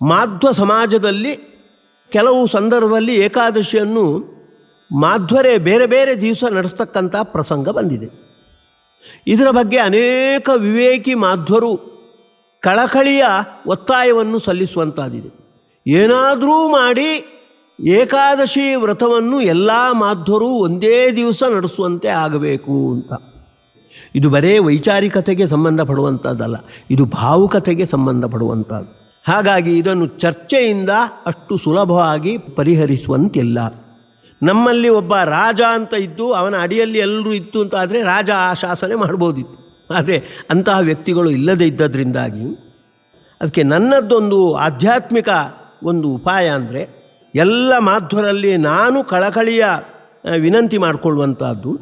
ಮಾಧ್ವ ಸಮಾಜದಲ್ಲಿ ಕೆಲವು ಸಂದರ್ಭದಲ್ಲಿ ಏಕಾದಶಿಯನ್ನು ಮಾಧ್ವರೇ ಬೇರೆ ಬೇರೆ ದಿವಸ ನಡೆಸ್ತಕ್ಕಂಥ ಪ್ರಸಂಗ ಬಂದಿದೆ. ಇದರ ಬಗ್ಗೆ ಅನೇಕ ವಿವೇಕಿ ಮಾಧ್ವರು ಕಳಕಳಿಯ ಒತ್ತಾಯವನ್ನು ಸಲ್ಲಿಸುವಂತಾದಿದೆ ಏನಾದರೂ ಮಾಡಿ ಏಕಾದಶಿ ವ್ರತವನ್ನು ಎಲ್ಲ ಮಾಧ್ವರು ಒಂದೇ ದಿವಸ ನಡೆಸುವಂತೆ ಆಗಬೇಕು ಅಂತ. ಇದು ಬರೇ ವೈಚಾರಿಕತೆಗೆ ಸಂಬಂಧಪಡುವಂಥದ್ದಲ್ಲ, ಇದು ಭಾವುಕತೆಗೆ ಸಂಬಂಧಪಡುವಂಥದ್ದು. ಹಾಗಾಗಿ ಇದನ್ನು ಚರ್ಚೆಯಿಂದ ಅಷ್ಟು ಸುಲಭವಾಗಿ ಪರಿಹರಿಸುವಂತಿಲ್ಲ. ನಮ್ಮಲ್ಲಿ ಒಬ್ಬ ರಾಜ ಅಂತ ಇದ್ದು ಅವನ ಅಡಿಯಲ್ಲಿ ಎಲ್ಲರೂ ಇತ್ತು ಅಂತ ಆದರೆ ರಾಜ ಆ ಶಾಸನೆ ಮಾಡ್ಬೋದಿತ್ತು. ಆದರೆ ಅಂತಹ ವ್ಯಕ್ತಿಗಳು ಇಲ್ಲದೇ ಇದ್ದದ್ರಿಂದಾಗಿ ಅದಕ್ಕೆ ನನ್ನದೊಂದು ಆಧ್ಯಾತ್ಮಿಕ ಒಂದು ಉಪಾಯ ಅಂದರೆ ಎಲ್ಲ ಮಾಧ್ವರಲ್ಲಿ ನಾನು ಕಳಕಳಿಯ ವಿನಂತಿ ಮಾಡಿಕೊಳ್ಳುವಂಥದ್ದು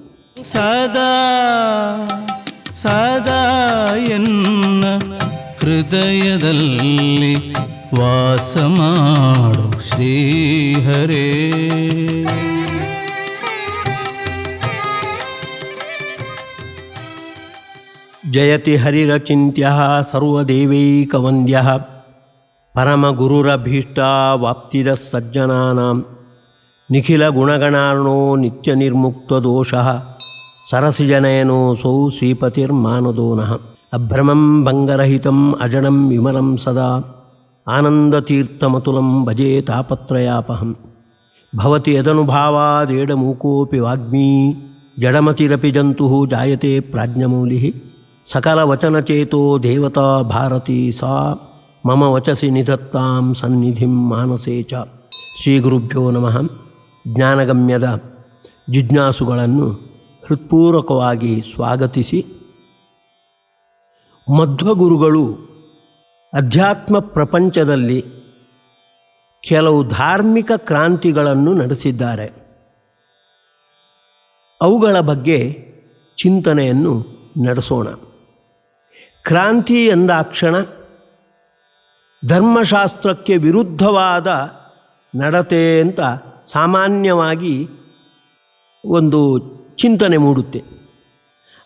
ಸದಾ ಸದಾ ಎನ್ನ ಹೃದಯದಲ್ಲಿ ವಾಸ ಮಾಡು ಶ್ರೀಹರೇ. ಜಯತಿ ಹರಿರಚಿಂತ್ಯ ಸರ್ವದೇವೈಕವಂದ್ಯ ಪರಮಗುರುರಭೀಷ್ಟ ವಾಪ್ತಿದ ಸಜ್ಜನಾನಾಂ. ನಿಖಿಲ ಗುಣಗಣಾರ್ಣೋ ನಿತ್ಯ ನಿರ್ಮುಕ್ತ ಸರಸಿಜನಯನೋ ಸೌ ಶ್ರೀಪತಿರ್ಮಾನದೋನಃ ಅಭ್ರಮಂ ಭಂಗರಹಿತಂ ಅಜಡಂ ವಿಮಲಂ ಸದಾ ಆನಂದತೀರ್ಥಮತುಲಂ ಭಜೆ ತಾಪತ್ರಯಾಪಹಂ ಭವತಿ ಯದನುಭಾವಾದೇಡಮೂಕೋಪಿ ವಾಗ್ಮೀ ಜಡಮತಿರಪಿ ಜಂತು ಜಾಯತೆ ಪ್ರಾಜ್ಞಮೌಲಿ ಸಕಲವಚನಚೇತೋ ದೇವತಾ ಭಾರತಿ ಸಾ ಮಮ ವಚಸಿ ನಿಧತ್ತಾಂ ಸನ್ನಿಧಿಂ ಮಾನಸೇ ಚ ಶ್ರೀಗುರುಭ್ಯೋ ನಮಃ ಜ್ಞಾನಗಮ್ಯದ ಜಿಜ್ಞಾಸುಗಳನ್ನು ಹೃತ್ಪೂರ್ವಕವಾಗಿ ಸ್ವಾಗತಿಸಿ ಮಧ್ವಗುರುಗಳು ಅಧ್ಯಾತ್ಮ ಪ್ರಪಂಚದಲ್ಲಿ ಕೆಲವು ಧಾರ್ಮಿಕ ಕ್ರಾಂತಿಗಳನ್ನು ನಡೆಸಿದ್ದಾರೆ. ಅವುಗಳ ಬಗ್ಗೆ ಚಿಂತನೆಯನ್ನು ನಡೆಸೋಣ. ಕ್ರಾಂತಿ ಎಂದಾಕ್ಷಣ ಧರ್ಮಶಾಸ್ತ್ರಕ್ಕೆ ವಿರುದ್ಧವಾದ ನಡತೆ ಅಂತ ಸಾಮಾನ್ಯವಾಗಿ ಒಂದು ಚಿಂತನೆ ಮೂಡುತ್ತೆ.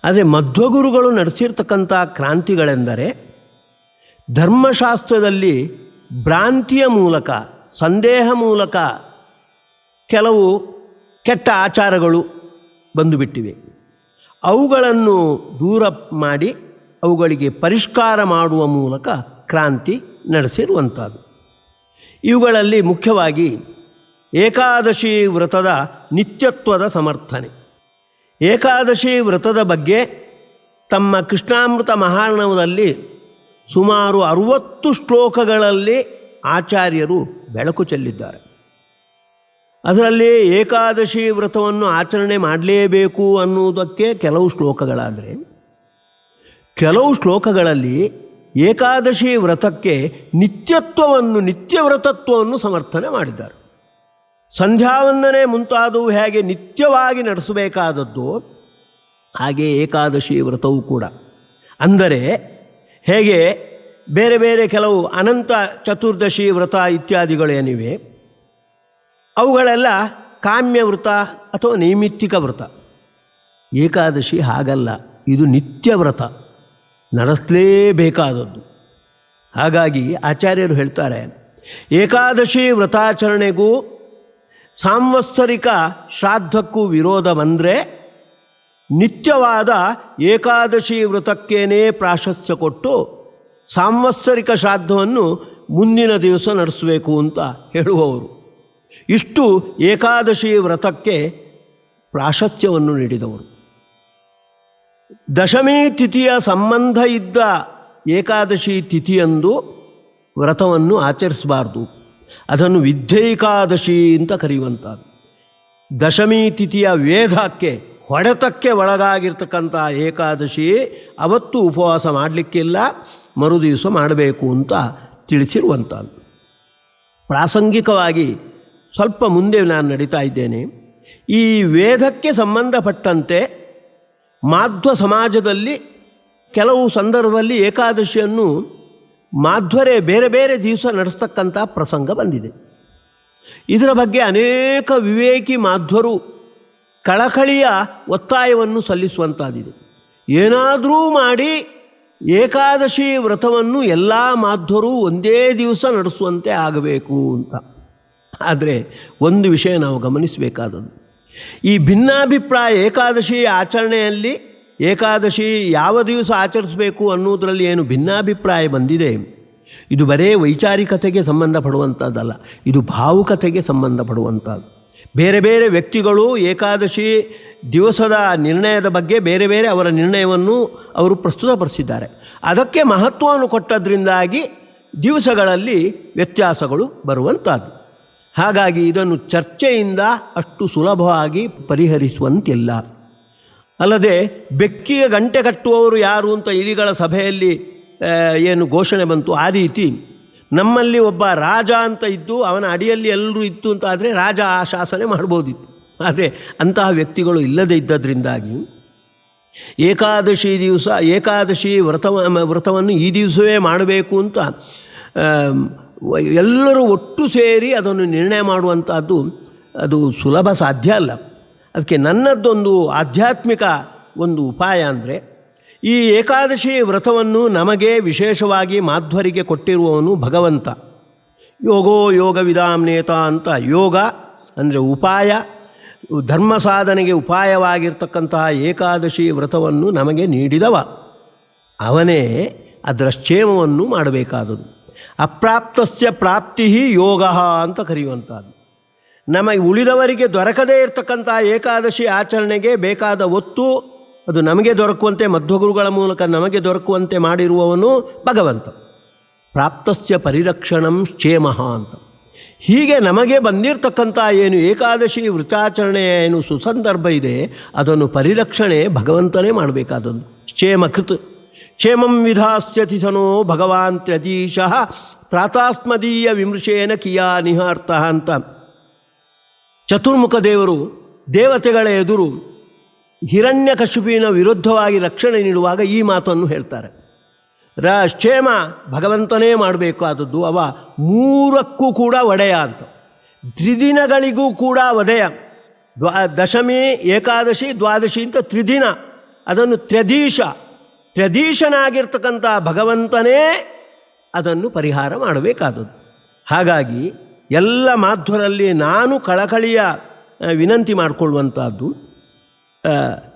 ಆದರೆ ಮಧ್ವಗುರುಗಳು ನಡೆಸಿರ್ತಕ್ಕಂಥ ಕ್ರಾಂತಿಗಳೆಂದರೆ ಧರ್ಮಶಾಸ್ತ್ರದಲ್ಲಿ ಭ್ರಾಂತಿಯ ಮೂಲಕ, ಸಂದೇಹ ಮೂಲಕ ಕೆಲವು ಕೆಟ್ಟ ಆಚಾರಗಳು ಬಂದುಬಿಟ್ಟಿವೆ. ಅವುಗಳನ್ನು ದೂರ ಮಾಡಿ ಅವುಗಳಿಗೆ ಪರಿಷ್ಕಾರ ಮಾಡುವ ಮೂಲಕ ಕ್ರಾಂತಿ ನಡೆಸಿರುವಂಥದ್ದು. ಇವುಗಳಲ್ಲಿ ಮುಖ್ಯವಾಗಿ ಏಕಾದಶಿ ವ್ರತದ ನಿತ್ಯತ್ವದ ಸಮರ್ಥನೆ. ಏಕಾದಶಿ ವ್ರತದ ಬಗ್ಗೆ ತಮ್ಮ ಕೃಷ್ಣಾಮೃತ ಮಹಾರ್ಣವದಲ್ಲಿ ಸುಮಾರು ಅರುವತ್ತು ಶ್ಲೋಕಗಳಲ್ಲಿ ಆಚಾರ್ಯರು ಬೆಳಕು ಚೆಲ್ಲಿದ್ದಾರೆ. ಅದರಲ್ಲಿ ಏಕಾದಶಿ ವ್ರತವನ್ನು ಆಚರಣೆ ಮಾಡಲೇಬೇಕು ಅನ್ನುವುದಕ್ಕೆ ಕೆಲವು ಶ್ಲೋಕಗಳಾದರೆ, ಕೆಲವು ಶ್ಲೋಕಗಳಲ್ಲಿ ಏಕಾದಶಿ ವ್ರತಕ್ಕೆ ನಿತ್ಯತ್ವವನ್ನು ನಿತ್ಯ ವ್ರತತ್ವವನ್ನು ಸಮರ್ಥನೆ ಮಾಡಿದ್ದಾರೆ. ಸಂಧ್ಯಾವಂದನೆ ಮುಂತಾದವು ಹೇಗೆ ನಿತ್ಯವಾಗಿ ನಡೆಸಬೇಕಾದದ್ದು, ಹಾಗೆ ಏಕಾದಶಿ ವ್ರತವೂ ಕೂಡ. ಅಂದರೆ ಹೇಗೆ ಬೇರೆ ಬೇರೆ ಕೆಲವು ಅನಂತ ಚತುರ್ದಶಿ ವ್ರತ ಇತ್ಯಾದಿಗಳೇನಿವೆ ಅವುಗಳೆಲ್ಲ ಕಾಮ್ಯ ವ್ರತ ಅಥವಾ ನೈಮಿತ್ತಿಕ ವ್ರತ. ಏಕಾದಶಿ ಹಾಗಲ್ಲ, ಇದು ನಿತ್ಯ ವ್ರತ, ನಡೆಸಲೇಬೇಕಾದದ್ದು. ಹಾಗಾಗಿ ಆಚಾರ್ಯರು ಹೇಳ್ತಾರೆ, ಏಕಾದಶಿ ವ್ರತಾಚರಣೆಗೂ ಸಾಂವತ್ಸರಿಕ ಶ್ರಾದ್ದಕ್ಕೂ ವಿರೋಧ ಬಂದರೆ ನಿತ್ಯವಾದ ಏಕಾದಶಿ ವ್ರತಕ್ಕೇನೇ ಪ್ರಾಶಸ್ತ್ಯ ಕೊಟ್ಟು ಸಾಂವತ್ಸರಿಕ ಶ್ರಾದ್ದವನ್ನು ಮುಂದಿನ ದಿವಸ ನಡೆಸಬೇಕು ಅಂತ ಹೇಳುವವರು. ಇಷ್ಟು ಏಕಾದಶಿ ವ್ರತಕ್ಕೆ ಪ್ರಾಶಸ್ತ್ಯವನ್ನು ನೀಡಿದವರು. ದಶಮಿ ತಿಥಿಯ ಸಂಬಂಧ ಇದ್ದ ಏಕಾದಶಿ ತಿಥಿಯಂದು ವ್ರತವನ್ನು ಆಚರಿಸಬಾರ್ದು. ಅದನ್ನು ವಿದ್ಯೈಕಾದಶಿ ಅಂತ ಕರೆಯುವಂಥದ್ದು. ದಶಮಿ ತಿಥಿಯ ವೇದಕ್ಕೆ ಹೊಡೆತಕ್ಕೆ ಒಳಗಾಗಿರ್ತಕ್ಕಂಥ ಏಕಾದಶಿ ಅವತ್ತು ಉಪವಾಸ ಮಾಡಲಿಕ್ಕಿಲ್ಲ, ಮರುದಿವಸ ಮಾಡಬೇಕು ಅಂತ ತಿಳಿಸಿರುವಂಥದ್ದು. ಪ್ರಾಸಂಗಿಕವಾಗಿ ಸ್ವಲ್ಪ ಮುಂದೆ ನಾನು ನಡೀತಾ ಇದ್ದೇನೆ. ಈ ವೇದಕ್ಕೆ ಸಂಬಂಧಪಟ್ಟಂತೆ ಮಾಧ್ವ ಸಮಾಜದಲ್ಲಿ ಕೆಲವು ಸಂದರ್ಭದಲ್ಲಿ ಏಕಾದಶಿಯನ್ನು ಮಾಧ್ವರೇ ಬೇರೆ ಬೇರೆ ದಿವಸ ನಡೆಸ್ತಕ್ಕಂಥ ಪ್ರಸಂಗ ಬಂದಿದೆ. ಇದರ ಬಗ್ಗೆ ಅನೇಕ ವಿವೇಕಿ ಮಾಧ್ವರು ಕಳಕಳಿಯ ಒತ್ತಾಯವನ್ನು ಸಲ್ಲಿಸುವಂತಾದಿದೆ ಏನಾದರೂ ಮಾಡಿ ಏಕಾದಶಿ ವ್ರತವನ್ನು ಎಲ್ಲ ಮಾಧ್ವರು ಒಂದೇ ದಿವಸ ನಡೆಸುವಂತೆ ಆಗಬೇಕು ಅಂತ. ಆದರೆ ಒಂದು ವಿಷಯ ನಾವು ಗಮನಿಸಬೇಕಾದದ್ದು. ಈ ಭಿನ್ನಾಭಿಪ್ರಾಯ ಏಕಾದಶಿ ಆಚರಣೆಯಲ್ಲಿ ಏಕಾದಶಿ ಯಾವ ದಿವಸ ಆಚರಿಸಬೇಕು ಅನ್ನೋದರಲ್ಲಿ ಏನು ಭಿನ್ನಾಭಿಪ್ರಾಯ ಬಂದಿದೆ? ಇದು ಬರೇ ವೈಚಾರಿಕತೆಗೆ ಸಂಬಂಧಪಡುವಂಥದ್ದಲ್ಲ ಇದು ಭಾವುಕತೆಗೆ ಸಂಬಂಧಪಡುವಂಥದ್ದು ಬೇರೆ ಬೇರೆ ವ್ಯಕ್ತಿಗಳು ಏಕಾದಶಿ ದಿವಸದ ನಿರ್ಣಯದ ಬಗ್ಗೆ ಬೇರೆ ಬೇರೆ ಅವರ ನಿರ್ಣಯವನ್ನು ಅವರು ಪ್ರಸ್ತುತಪಡಿಸಿದ್ದಾರೆ. ಅದಕ್ಕೆ ಮಹತ್ವವನ್ನು ಕೊಟ್ಟದ್ರಿಂದಾಗಿ ದಿವಸಗಳಲ್ಲಿ ವ್ಯತ್ಯಾಸಗಳು ಬರುವಂಥದ್ದು ಹಾಗಾಗಿ ಇದನ್ನು ಚರ್ಚೆಯಿಂದ ಅಷ್ಟು ಸುಲಭವಾಗಿ ಪರಿಹರಿಸುವಂತಿಲ್ಲ. ಅಲ್ಲದೆ ಬೆಕ್ಕಿಗೆ ಗಂಟೆ ಕಟ್ಟುವವರು ಯಾರು ಅಂತ ಇಲಿಗಳ ಸಭೆಯಲ್ಲಿ ಏನು ಘೋಷಣೆ ಬಂತು. ಆ ರೀತಿ ನಮ್ಮಲ್ಲಿ ಒಬ್ಬ ರಾಜ ಅಂತ ಇದ್ದು ಅವನ ಅಡಿಯಲ್ಲಿ ಎಲ್ಲರೂ ಇತ್ತು ಅಂತ ಆದರೆ ರಾಜ ಆ ಶಾಸನೆ ಮಾಡ್ಬೋದಿತ್ತು. ಆದರೆ ಅಂತಹ ವ್ಯಕ್ತಿಗಳು ಇಲ್ಲದೇ ಇದ್ದದ್ರಿಂದಾಗಿ ಏಕಾದಶಿ ದಿವಸ, ಏಕಾದಶಿ ವ್ರತ ವ್ರತವನ್ನು ಈ ದಿವಸವೇ ಮಾಡಬೇಕು ಅಂತ ಎಲ್ಲರೂ ಒಟ್ಟು ಸೇರಿ ಅದನ್ನು ನಿರ್ಣಯ ಮಾಡುವಂಥದ್ದು ಅದು ಸುಲಭ ಸಾಧ್ಯ ಅಲ್ಲ. ಅದಕ್ಕೆ ನನ್ನದೊಂದು ಆಧ್ಯಾತ್ಮಿಕ ಒಂದು ಉಪಾಯ ಅಂದರೆ ಈ ಏಕಾದಶಿ ವ್ರತವನ್ನು ನಮಗೆ ವಿಶೇಷವಾಗಿ ಮಾಧ್ವರಿಗೆ ಕೊಟ್ಟಿರುವವನು ಭಗವಂತ. ಯೋಗೋ ಯೋಗ ವಿಧಾಮ್ನೇತ ಅಂತ ಯೋಗ ಅಂದರೆ ಉಪಾಯ, ಧರ್ಮ ಸಾಧನೆಗೆ ಉಪಾಯವಾಗಿರ್ತಕ್ಕಂತಹ ಏಕಾದಶಿ ವ್ರತವನ್ನು ನಮಗೆ ನೀಡಿದವ. ಅವನೇ ಅದರ ಕ್ಷೇಮವನ್ನು ಮಾಡಬೇಕಾದದು. ಅಪ್ರಾಪ್ತಸ್ಯ ಪ್ರಾಪ್ತಿ ಯೋಗ ಅಂತ ಕರೆಯುವಂಥದ್ದು. ನಮಗೆ ಉಳಿದವರಿಗೆ ದೊರಕದೇ ಇರತಕ್ಕಂಥ ಏಕಾದಶಿ ಆಚರಣೆಗೆ ಬೇಕಾದ ಒತ್ತು ಅದು ನಮಗೆ ದೊರಕುವಂತೆ ಮಧ್ವಗುರುಗಳ ಮೂಲಕ ನಮಗೆ ದೊರಕುವಂತೆ ಮಾಡಿರುವವನು ಭಗವಂತ. ಪ್ರಾಪ್ತಸ್ಯ ಪರಿರಕ್ಷಣಂ ಕ್ಷೇಮಃ ಅಂತ. ಹೀಗೆ ನಮಗೆ ಬಂದಿರತಕ್ಕಂಥ ಏನು ಏಕಾದಶಿ ವೃತಾಚರಣೆಯ ಏನು ಸುಸಂದರ್ಭ ಇದೆ, ಅದನ್ನು ಪರಿರಕ್ಷಣೆ ಭಗವಂತನೇ ಮಾಡಬೇಕಾದದ್ದು. ಕ್ಷೇಮ ಕೃತ್. ಕ್ಷೇಮಂ ವಿಧಾಸ್ಯತಿ ಸನೋ ಭಗವಾನ್ ತ್ಯಜೀಶಃ ತ್ರಾತಾಸ್ಮದೀಯ ವಿಮೃಶೇನ ಕಿಯಾ ಅರ್ಥ ಅಂತ. ಚತುರ್ಮುಖ ದೇವರು ದೇವತೆಗಳ ಎದುರು ಹಿರಣ್ಯಕಶುಪಿನ ವಿರುದ್ಧವಾಗಿ ರಕ್ಷಣೆ ನೀಡುವಾಗ ಈ ಮಾತನ್ನು ಹೇಳ್ತಾರೆ. ರ ಕ್ಷೇಮ ಭಗವಂತನೇ ಮಾಡಬೇಕಾದದ್ದು, ಅವ ಮೂರಕ್ಕೂ ಕೂಡ ಒಡೆಯ ಅಂತ. ತ್ರಿದಿನಗಳಿಗೂ ಕೂಡ ದ್ವಾ, ದಶಮಿ, ಏಕಾದಶಿ, ದ್ವಾದಶಿ ಅಂತ ತ್ರಿದಿನ. ಅದನ್ನು ತ್ರ್ಯದೀಶ ತ್ರ್ಯದೀಶನಾಗಿರ್ತಕ್ಕಂಥ ಭಗವಂತನೇ ಅದನ್ನು ಪರಿಹಾರ ಮಾಡಬೇಕಾದದ್ದು. ಹಾಗಾಗಿ ಎಲ್ಲ ಮಾಧ್ವರಲ್ಲಿ ನಾನು ಕಳಕಳಿಯ ವಿನಂತಿ ಮಾಡಿಕೊಳ್ಳುವಂಥದ್ದು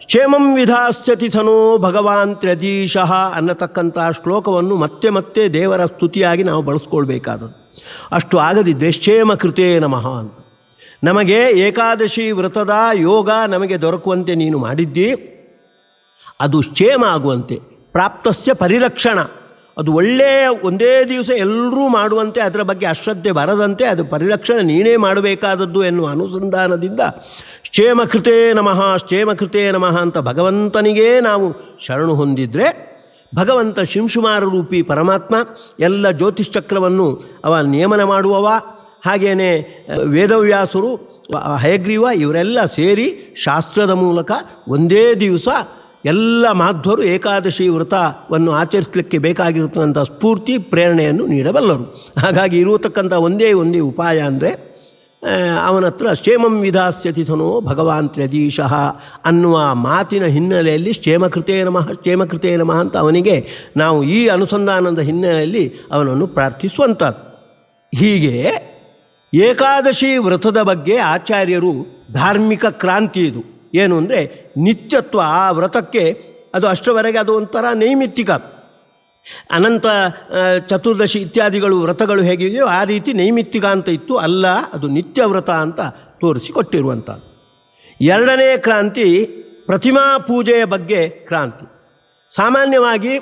ಕ್ಷೇಮಂ ವಿಧಾಸ್ಯತಿ ಸನೋ ಭಗವಾನ್ ತ್ಯದೀಶಃ ಅನ್ನತಕ್ಕಂಥ ಶ್ಲೋಕವನ್ನು ಮತ್ತೆ ಮತ್ತೆ ದೇವರ ಸ್ತುತಿಯಾಗಿ ನಾವು ಬಳಸ್ಕೊಳ್ಬೇಕಾದದ್ದು. ಅಷ್ಟು ಆಗದಿದ್ದರೆ ಕ್ಷೇಮ ಕೃತೇ ನಮಃ ಅಂತ. ನಮಗೆ ಏಕಾದಶಿ ವ್ರತದ ಯೋಗ ನಮಗೆ ದೊರಕುವಂತೆ ನೀನು ಮಾಡಿದ್ದಿ, ಅದು ಕ್ಷೇಮ ಆಗುವಂತೆ, ಪ್ರಾಪ್ತಸ್ಯ ಪರಿರಕ್ಷಣ. ಅದು ಒಳ್ಳೆಯ ಒಂದೇ ದಿವಸ ಎಲ್ಲರೂ ಮಾಡುವಂತೆ ಅದರ ಬಗ್ಗೆ ಅಶ್ರದ್ಧೆ ಬರದಂತೆ ಅದು ಪರಿರಕ್ಷಣೆ ನೀನೇ ಮಾಡಬೇಕಾದದ್ದು ಎನ್ನುವ ಅನುಸಂಧಾನದಿಂದ ಕ್ಷೇಮಕೃತೇ ನಮಃ ಕ್ಷೇಮಕೃತೇ ನಮಃ ಅಂತ ಭಗವಂತನಿಗೇ ನಾವು ಶರಣು ಹೊಂದಿದರೆ ಭಗವಂತ ಶಿಂಶುಮಾರ ರೂಪಿ ಪರಮಾತ್ಮ ಎಲ್ಲ ಜ್ಯೋತಿಷ್ಚಕ್ರವನ್ನು ಅವ ನಿಯಮನ ಮಾಡುವವ ಹಾಗೆಯೇ ವೇದವ್ಯಾಸರು ಹಯಗ್ರೀವ ಇವರೆಲ್ಲ ಸೇರಿ ಶಾಸ್ತ್ರದ ಮೂಲಕ ಒಂದೇ ದಿವಸ ಎಲ್ಲ ಮಾಧ್ವರು ಏಕಾದಶಿ ವ್ರತವನ್ನು ಆಚರಿಸಲಿಕ್ಕೆ ಬೇಕಾಗಿರತಕ್ಕಂಥ ಸ್ಫೂರ್ತಿ, ಪ್ರೇರಣೆಯನ್ನು ನೀಡಬಲ್ಲರು. ಹಾಗಾಗಿ ಇರುವತಕ್ಕಂಥ ಒಂದೇ ಒಂದೇ ಉಪಾಯ ಅಂದರೆ ಅವನ ಹತ್ರ ಕ್ಷೇಮಂ ವಿಧಾಸ್ಯತಿಥನೋ ಭಗವಾನ್ ತ್ರ್ಯದೀಶಃ ಅನ್ನುವ ಮಾತಿನ ಹಿನ್ನೆಲೆಯಲ್ಲಿ ಕ್ಷೇಮಕೃತೇ ನಮಃ ಕ್ಷೇಮಕೃತೇ ನಮಃ ಅಂತ ಅವನಿಗೆ ನಾವು ಈ ಅನುಸಂಧಾನದ ಹಿನ್ನೆಲೆಯಲ್ಲಿ ಅವನನ್ನು ಪ್ರಾರ್ಥಿಸುವಂಥದ್ದು. ಹೀಗೆ ಏಕಾದಶಿ ವ್ರತದ ಬಗ್ಗೆ ಆಚಾರ್ಯರು ಧಾರ್ಮಿಕ ಕ್ರಾಂತಿ ಇದು. ಏನು ಅಂದರೆ ನಿತ್ಯತ್ವ ಆ ವ್ರತಕ್ಕೆ ಅದು ಅಷ್ಟರವರೆಗೆ ಅದು ಒಂಥರ ನೈಮಿತ್ತಿಕ. ಅನಂತ ಚತುರ್ದಶಿ ಇತ್ಯಾದಿಗಳು ವ್ರತಗಳು ಹೇಗಿದೆಯೋ ಆ ರೀತಿ ನೈಮಿತ್ತಿಕ ಅಂತ ಇತ್ತು. ಅಲ್ಲ, ಅದು ನಿತ್ಯ ವ್ರತ ಅಂತ ತೋರಿಸಿಕೊಟ್ಟಿರುವಂಥದ್ದು. ಎರಡನೇ ಕ್ರಾಂತಿ ಪ್ರತಿಮಾ ಪೂಜೆಯ ಬಗ್ಗೆ ಕ್ರಾಂತಿ. ಸಾಮಾನ್ಯವಾಗಿ